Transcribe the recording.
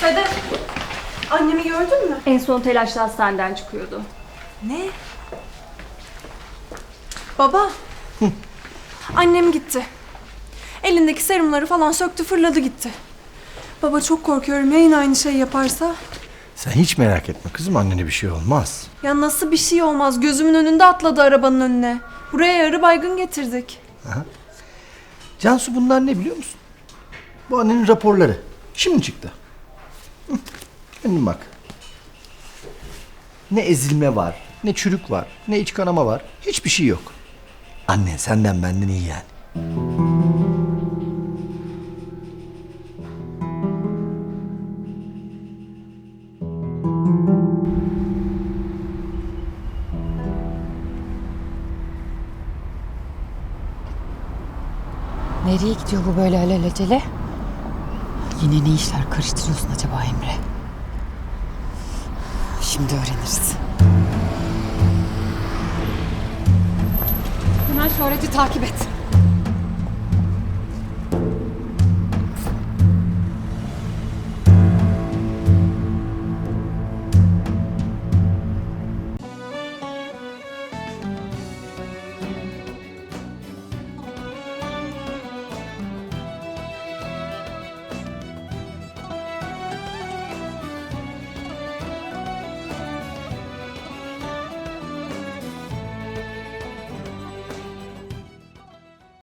Sedef, annemi gördün mü? En son telaşla hastaneden çıkıyordu. Ne? Baba. Annem gitti. Elindeki serumları falan söktü fırladı gitti. Baba çok korkuyorum ya yine aynı şey yaparsa. Sen hiç merak etme kızım annene bir şey olmaz. Ya nasıl bir şey olmaz gözümün önünde atladı arabanın önüne. Buraya yarı baygın getirdik. Cansu bunlar ne biliyor musun? Bu annenin raporları. Şimdi çıktı. Önüne bak. Ne ezilme var, ne çürük var, ne iç kanama var. Hiçbir şey yok. Annen senden benden iyi yani. Nereye gidiyor bu böyle alelacele? Yine ne işler karıştırıyorsun acaba Emre? Şimdi öğreniriz. Hemen şöhreti takip et.